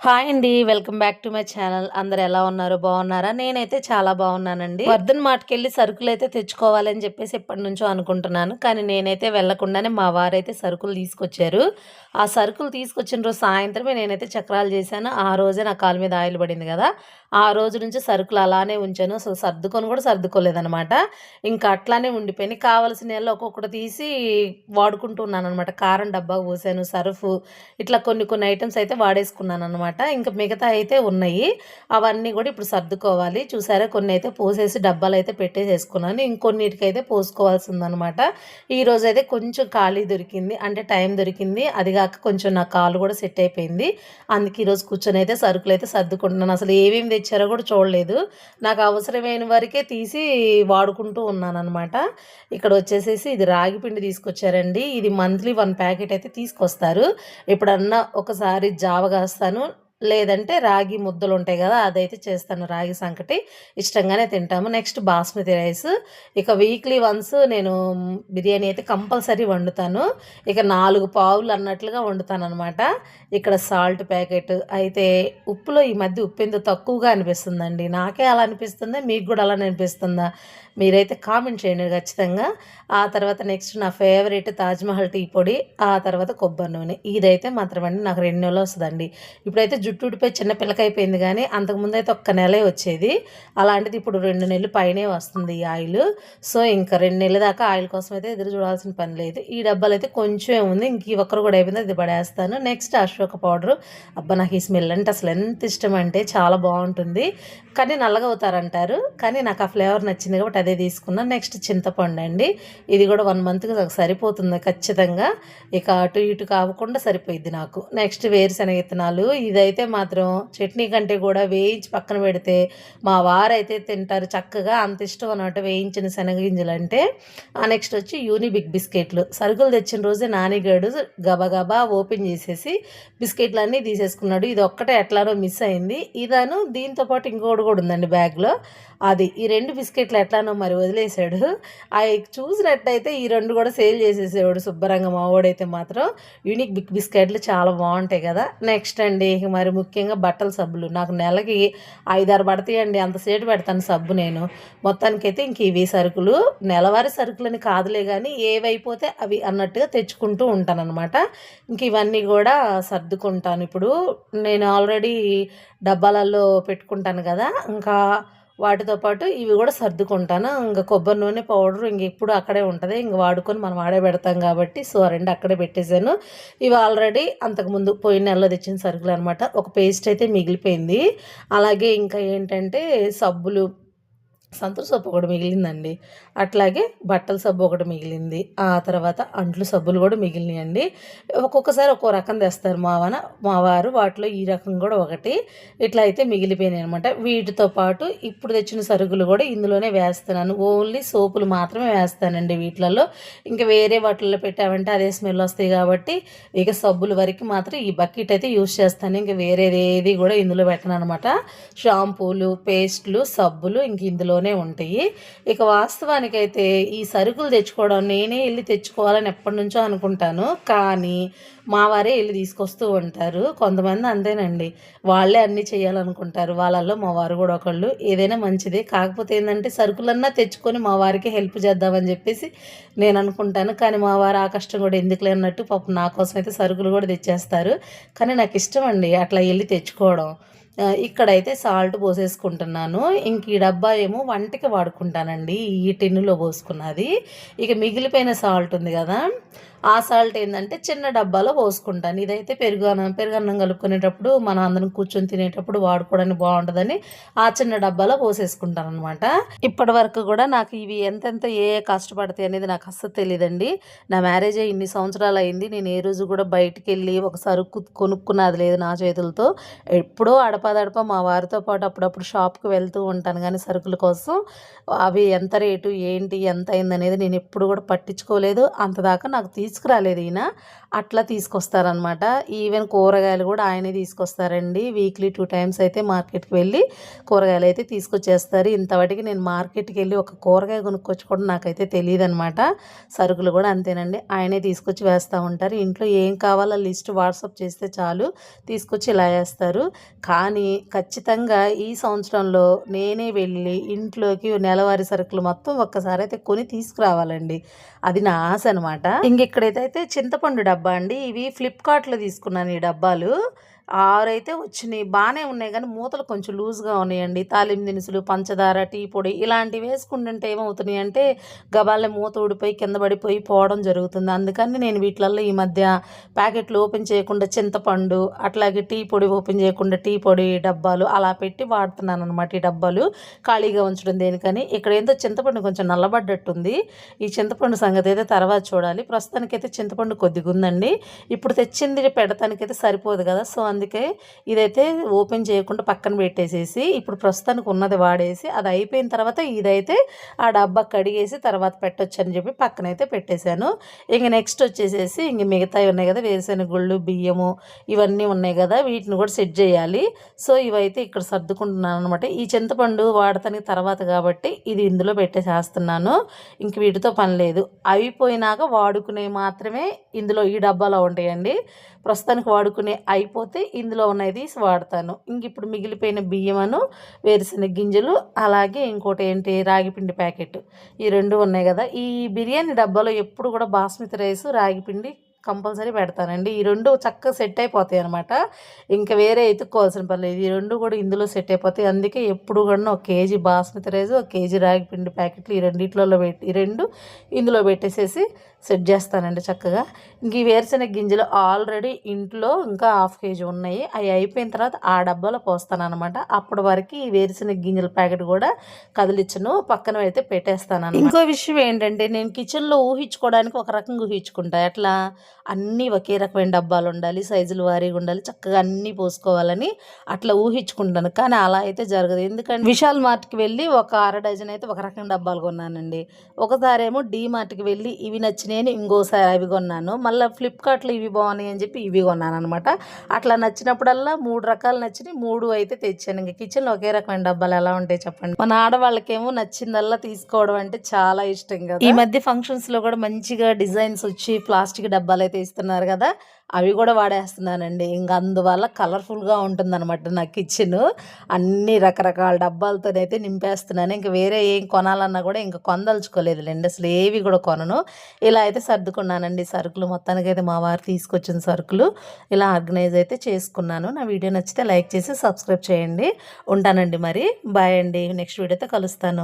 Hi అండి welcome back to my channel. అందరు ఎలా ఉన్నారు? బాగున్నారా? నేనైతే చాలా బాగున్నానండి. వర్ధన్ మాటకెళ్ళి సరుకులు అయితే తెచ్చుకోవాలని చెప్పేసి ఎప్పటి నుంచో అనుకుంటున్నాను. కానీ నేనైతే వెళ్ళకుండానే మా వారైతే సరుకులు తీసుకొచ్చారు. ఆ సరుకులు తీసుకొచ్చిన రోజు సాయంత్రమే నేనైతే చక్రాలు చేశాను. ఆ రోజే నా కాలు మీద ఆయిల్ పడింది కదా. ఆ రోజు నుంచి సరుకులు అలానే ఉంచాను. అసలు సర్దుకొని కూడా సర్దుకోలేదనమాట ఇంకా అట్లానే ఉండిపోయినాయి కావాల్సిన వాళ్ళు ఒక్కొక్కటి తీసి వాడుకుంటున్నాను అనమాట కారం డబ్బా పోసాను సర్ఫ్ ఇట్లా కొన్ని కొన్ని ఐటమ్స్ అయితే వాడేసుకున్నాను అనమాట ఇంకా మిగతా అయితే ఉన్నాయి. అవన్నీ కూడా ఇప్పుడు సర్దుకోవాలి. చూసారా? కొన్ని అయితే పోసేసి డబ్బాలు అయితే పెట్టేసేసుకున్నాను. ఇంకొన్నిటికి అయితే ఈరోజు అయితే కొంచెం ఖాళీ దొరికింది. అంటే టైం దొరికింది. అది కాక కొంచెం నా కాలు కూడా సెట్ అయిపోయింది. అందుకే ఈరోజు కూర్చొని అయితే సరుకులు అయితే సర్దుకుంటున్నాను. అసలు ఏమేమి తెచ్చారో కూడా చూడలేదు. నాకు అవసరమైన వరకే తీసి వాడుకుంటూ ఉన్నాను అనమాట ఇక్కడ వచ్చేసేసి ఇది రాగి పిండి తీసుకొచ్చారండి. ఇది మంత్లీ వన్ ప్యాకెట్ అయితే తీసుకొస్తారు. ఇప్పుడన్నా ఒకసారి జావ కాస్తాను. లేదంటే రాగి ముద్దలు ఉంటాయి కదా అదైతే చేస్తాను. రాగి సంకటి ఇష్టంగానే తింటాము. Next basmati rice. ఇక వీక్లీ వన్స్ నేను బిర్యానీ అయితే కంపల్సరీ వండుతాను. ఇక నాలుగు పావులు అన్నట్లుగా వండుతాను అనమాట ఇక్కడ సాల్ట్ ప్యాకెట్. అయితే ఉప్పులో ఈ మధ్య ఉప్పు ఎందుకు తక్కువగా అనిపిస్తుందండి? నాకే అలా అనిపిస్తుందా? మీకు కూడా అలా అనిపిస్తుందా? మీరైతే కామెంట్ చేయండి ఖచ్చితంగా. ఆ తర్వాత నెక్స్ట్ నా ఫేవరెట్ తాజ్మహల్ టీ పొడి ఆ తర్వాత కొబ్బరి నూనె. ఇదైతే మాత్రం అండి నాకు రెండు నెలలు వస్తుందండి. ఇప్పుడైతే జుట్టు ఊడిపోయి చిన్న అయిపోయింది కానీ అంతకుముందు అయితే ఒక్క నెలే వచ్చేది. అలాంటిది ఇప్పుడు రెండు నెలలు పైనే వస్తుంది ఈ ఆయిల్. సో ఇంకా రెండు నెలల దాకా ఆయిల్ కోసం అయితే ఎదురు చూడాల్సిన పని లేదు. ఈ డబ్బాలు అయితే కొంచెం ఉంది. ఇంక ఈ ఒక్కరు కూడా అయిపోయింది అది పడేస్తాను. Next Ashoka powder. అబ్బా నాకు ఈ స్మెల్ అంటే అసలు ఎంత ఇష్టం అంటే చాలా బాగుంటుంది. కానీ నల్లగా అవుతారంటారు. కానీ నాకు ఆ ఫ్లేవర్ నచ్చింది కాబట్టి అదే తీసుకున్న నెక్స్ట్ చింతపండు అండి. ఇది కూడా వన్ మంత్కి నాకు సరిపోతుంది ఖచ్చితంగా. ఇక అటు ఇటు కాకుండా సరిపోయిద్ది నాకు. నెక్స్ట్ వేరుశనగ విత్తనాలు ఇదైతే మాత్రం చట్నీ కంటే కూడా వేయించి పక్కన పెడితే మా వారైతే తింటారు చక్కగా. అంత ఇష్టం అన్నమాట వేయించిన శనగగింజలు అంటే నెక్స్ట్ వచ్చి యూనిబిక్ బిస్కెట్లు. సరుకులు తెచ్చిన రోజే నానిగాడు గబగబా ఓపెన్ చేసేసి బిస్కెట్లు అన్నీ తీసేసుకున్నాడు. ఇది ఒక్కటే ఎట్లానో మిస్ అయింది. ఇదాను దీంతో పాటు ఇంకోటి కూడా ఉందండి బ్యాగ్లో. అది ఈ రెండు బిస్కెట్లు ఎట్లానో మరి వదిలేశాడు. అవి చూసినట్టయితే ఈ రెండు కూడా సేల్ చేసేసేవాడు శుభ్రంగా. మా వాడైతే మాత్రం యూనిక్ బిగ్ బిస్కెట్లు చాలా బాగుంటాయి కదా. నెక్స్ట్ అండి ఇక మరి ముఖ్యంగా బట్టల సబ్బులు. నాకు నెలకి ఐదారు పడతాయండి. అంతసేపు పెడతాను సబ్బు నేను. మొత్తానికైతే ఇంక ఇవి సరుకులు. నెలవారీ సరుకులని కాదులే కానీ ఏవైపోతే అవి అన్నట్టుగా తెచ్చుకుంటూ ఉంటాను అనమాట ఇంక ఇవన్నీ కూడా సర్దుకుంటాను. ఇప్పుడు నేను ఆల్రెడీ డబ్బాలలో పెట్టుకుంటాను కదా. ఇంకా వాటితో పాటు ఇవి కూడా సర్దుకుంటాను. ఇంకా కొబ్బరి నూనె పౌడర్ ఇంక ఇప్పుడు అక్కడే ఉంటుంది. ఇంక వాడుకొని మనం ఆడే పెడతాం కాబట్టి సో రెండు అక్కడే పెట్టేశాను. ఇవి ఆల్రెడీ అంతకుముందు పోయిన నెలలో తెచ్చిన సరుకులు అనమాట ఒక పేస్ట్ అయితే మిగిలిపోయింది. అలాగే ఇంకా ఏంటంటే సబ్బులు సంతూర్ సబ్బు ఒకటి మిగిలిందండి. అట్లాగే బట్టల సబ్బు ఒకటి మిగిలింది. ఆ తర్వాత అంట్లు సబ్బులు కూడా మిగిలినాయండి. ఒక్కొక్కసారి ఒక్కో రకం తెస్తారు మావన మా వారు వాటిలో ఈ రకం కూడా ఒకటి. ఇట్లా అయితే మిగిలిపోయినాయి అనమాట వీటితో పాటు ఇప్పుడు తెచ్చిన సరుకులు కూడా ఇందులోనే వేస్తున్నాను. ఓన్లీ సోపులు మాత్రమే వేస్తానండి వీటిలలో. ఇంకా వేరే వాటిల్లో పెట్టామంటే అదే స్మెల్ వస్తాయి కాబట్టి ఇక సబ్బుల వరకు మాత్రం ఈ బకెట్ అయితే యూస్ చేస్తాను. ఇంకా వేరేది ఏది కూడా ఇందులో పెట్టను అనమాట షాంపూలు పేస్ట్లు సబ్బులు ఇంక ఇందులో ఇంట్లోనే ఉంటాయి. ఇక వాస్తవానికైతే ఈ సరుకులు తెచ్చుకోవడం నేనే వెళ్ళి తెచ్చుకోవాలని ఎప్పటి నుంచో అనుకుంటాను. కానీ మా వారే వెళ్ళి తీసుకొస్తూ ఉంటారు. కొంతమంది అంతేనండి. వాళ్ళే అన్నీ చేయాలనుకుంటారు. వాళ్ళల్లో మా వారు కూడా ఒకళ్ళు. ఏదైనా మంచిదే. కాకపోతే ఏంటంటే సరుకులన్నా తెచ్చుకొని మా వారికి హెల్ప్ చేద్దామని చెప్పేసి నేను అనుకుంటాను. కానీ మా వారు ఆ కష్టం కూడా ఎందుకు లేనట్టు పాపం నా కోసం అయితే సరుకులు కూడా తెచ్చేస్తారు. కానీ నాకు ఇష్టం అండి అట్లా వెళ్ళి తెచ్చుకోవడం. ఇక్కడైతే సాల్ట్ పోసేసుకుంటున్నాను. ఇంక ఈ డబ్బా ఏమో వంటకి వాడుకుంటానండి. ఈ టిన్నులో పోసుకున్నది. ఇక మిగిలిపోయిన సాల్ట్ ఉంది కదా. ఆ సాల్ట్ ఏంటంటే చిన్న డబ్బాలో పోసుకుంటాను. ఇదైతే పెరుగు అన్నం పెరుగు అన్నం కలుపుకునేటప్పుడు మనం అందరం కూర్చొని తినేటప్పుడు వాడుకోవడానికి బాగుంటుందని ఆ చిన్న డబ్బాలో పోసేసుకుంటాను అనమాట ఇప్పటి వరకు కూడా నాకు ఇవి ఎంతెంత ఏ కష్టపడతాయి అనేది నాకు అస్సలు తెలియదండి నా మ్యారేజ్ అయ్యి ఇన్ని సంవత్సరాలు అయింది. నేను ఏ రోజు కూడా బయటికి వెళ్ళి ఒక సరుకు కొనుక్కున్నది లేదు నా చేతులతో. ఎప్పుడో అడపాదడప మా వారితో పాటు అప్పుడప్పుడు షాప్కి వెళ్తూ ఉంటాను. కానీ సరుకుల కోసం అవి ఎంత రేటు ఏంటి ఎంత అయింది అనేది నేను ఎప్పుడు కూడా పట్టించుకోలేదు. అంతదాకా నాకు తీసి తీసుకురాలేదు ఈయన. అట్లా తీసుకొస్తారనమాట ఈవెన్ కూరగాయలు కూడా ఆయనే తీసుకొస్తారండి. వీక్లీ టూ టైమ్స్ అయితే మార్కెట్కి వెళ్ళి కూరగాయలు అయితే తీసుకొచ్చేస్తారు. ఇంతవరకు నేను మార్కెట్కి వెళ్ళి ఒక కూరగాయ కొనుక్కొచ్చుకోవడం నాకైతే తెలియదు అనమాట సరుకులు కూడా అంతేనండి. ఆయనే తీసుకొచ్చి వేస్తూ ఉంటారు. ఇంట్లో ఏం కావాలో లిస్ట్ వాట్సాప్ చేస్తే చాలు తీసుకొచ్చి ఇలా వేస్తారు. కానీ ఖచ్చితంగా ఈ సంవత్సరంలో నేనే వెళ్ళి ఇంట్లోకి నెలవారీ సరుకులు మొత్తం ఒక్కసారి అయితే కొని తీసుకురావాలండి. అది నా ఆశ అనమాట ఇక్కడ ఏదైతే చింతపండు డబ్బా అండి. ఇవి ఫ్లిప్కార్ట్లో తీసుకున్నాను ఈ డబ్బాలు. ఆరైతే వచ్చినాయి. బాగానే ఉన్నాయి కానీ మూతలు కొంచెం లూజ్గా ఉన్నాయండి. తాలిం దినుసులు పంచదార టీ పొడి ఇలాంటివి వేసుకుంటుంటే ఏమవుతున్నాయి అంటే గబాలే మూత ఊడిపోయి కింద పడిపోయి పోవడం జరుగుతుంది. అందుకని నేను వీటిలలో ఈ మధ్య ప్యాకెట్లు ఓపెన్ చేయకుండా చింతపండు అట్లాగే టీ పొడి ఓపెన్ చేయకుండా టీ పొడి డబ్బాలు అలా పెట్టి వాడుతున్నాను అనమాట ఈ డబ్బాలు. ఖాళీగా ఉంచడం దేనికని. ఇక్కడ ఏందో చింతపండు కొంచెం నల్లబడ్డట్టుంది. ఈ చింతపండు సంగతి అయితే తర్వాత చూడాలి. ప్రస్తుతానికైతే చింతపండు కొద్దిగా ఉందండి ఇప్పుడు తెచ్చింది పెడతానికైతే సరిపోదు కదా. సో అందుకే ఇదైతే ఓపెన్ చేయకుండా పక్కన పెట్టేసేసి ఇప్పుడు ప్రస్తుతానికి ఉన్నది వాడేసి అది అయిపోయిన తర్వాత ఇదైతే ఆ డబ్బా కడిగేసి తర్వాత పెట్టొచ్చు అని చెప్పి పక్కనైతే పెట్టేశాను. ఇంక నెక్స్ట్ వచ్చేసేసి ఇంక మిగతావి ఉన్నాయి కదా వేరుశెనగ గుళ్ళు బియ్యము ఇవన్నీ ఉన్నాయి కదా వీటిని కూడా సెట్ చేయాలి. సో ఇవైతే ఇక్కడ సర్దుకుంటున్నాను అనమాట ఈ చింతపండు వాడతానికి తర్వాత కాబట్టి ఇది ఇందులో పెట్టేసేస్తున్నాను. ఇంక వీటితో పని లేదు. అయిపోయినాక వాడుకునే మాత్రమే ఇందులో ఈ డబ్బాలో ఉంటాయండి. ప్రస్తుతానికి వాడుకునే అయిపోతే ఇందులో ఉన్నది తీసి వాడతాను. ఇంక ఇప్పుడు మిగిలిపోయిన బియ్యమను వేరుశెనగ గింజలు అలాగే ఇంకోటి ఏంటి రాగిపిండి ప్యాకెట్. ఈ రెండు ఉన్నాయి కదా. ఈ బిర్యానీ డబ్బాలో ఎప్పుడు కూడా బాస్మతి రైస్ రాగిపిండి కంపల్సరీ పెడతానండి. ఈ రెండు చక్కగా సెట్ అయిపోతాయి అనమాట ఇంకా వేరే ఎత్తుక్కోవాల్సిన పర్లేదు ఈ రెండు కూడా ఇందులో సెట్ అయిపోతాయి. అందుకే ఎప్పుడు కూడా ఒక కేజీ బాస్మతి రైస్ ఒక కేజీ రాగి పిండి ప్యాకెట్లు ఈ రెండిట్లలో పెట్టి ఈ రెండు ఇందులో పెట్టేసేసి సెట్ చేస్తానండి చక్కగా. ఇంక ఈ వేరుశెనగ గింజలు ఆల్రెడీ ఇంట్లో ఇంకా హాఫ్ కేజీ ఉన్నాయి. అవి అయిపోయిన తర్వాత ఆ డబ్బాలో పోస్తాను అనమాట అప్పటి వరకు ఈ వేరుశెనగ గింజల ప్యాకెట్ కూడా కదిలించను పక్కన అయితే పెట్టేస్తాను ఇంకో విషయం ఏంటంటే నేను కిచెన్లో ఊహించుకోవడానికి ఒక రకంగా ఊహించుకుంటా. ఎట్లా? అన్నీ ఒకే రకమైన డబ్బాలు ఉండాలి సైజులు వారీగా ఉండాలి చక్కగా అన్నీ పోసుకోవాలని అట్లా ఊహించుకుంటాను. కానీ అలా అయితే జరగదు. ఎందుకంటే విశాల్ మార్ట్కి వెళ్ళి ఒక అర డజన్ అయితే ఒక రకం డబ్బాలు కొన్నానండి. ఒకసారి ఏమో డీ మార్ట్కి వెళ్ళి ఇవి నచ్చినాయని ఇంకోసారి అవి కొన్నాను. మళ్ళీ ఫ్లిప్కార్ట్లో ఇవి బాగున్నాయి అని చెప్పి ఇవి కొన్నాను అనమాట అట్లా నచ్చినప్పుడల్లా మూడు రకాలు నచ్చినాయి మూడు అయితే తెచ్చాను. ఇంకా కిచెన్లో ఒకే రకమైన డబ్బాలు ఎలా ఉంటాయి చెప్పండి? మన ఆడవాళ్ళకేమో నచ్చిందల్లా తీసుకోవడం అంటే చాలా ఇష్టం కదా. ఈ మధ్య ఫంక్షన్స్లో కూడా మంచిగా డిజైన్స్ వచ్చి ప్లాస్టిక్ డబ్బాలు అయితే ఇస్తున్నారు కదా అవి కూడా వాడేస్తున్నానండి. ఇంకా అందువల్ల కలర్ఫుల్గా ఉంటుందన్నమాట నా కిచెన్. అన్ని రకరకాల డబ్బాలతోనైతే నింపేస్తున్నాను. ఇంకా వేరే ఏం కొనాలన్నా కూడా ఇంకా కొందలుచుకోలేదులేండి అసలు ఏవి కూడా కొనను. ఇలా అయితే సర్దుకున్నానండి. సరుకులు మొత్తానికైతే మా వారు తీసుకొచ్చిన సరుకులు ఇలా ఆర్గనైజ్ అయితే చేసుకున్నాను. నా వీడియో నచ్చితే లైక్ చేసి సబ్స్క్రైబ్ చేయండి. ఉంటానండి మరి. బాయ్ అండి. నెక్స్ట్ వీడియోతో కలుస్తాను.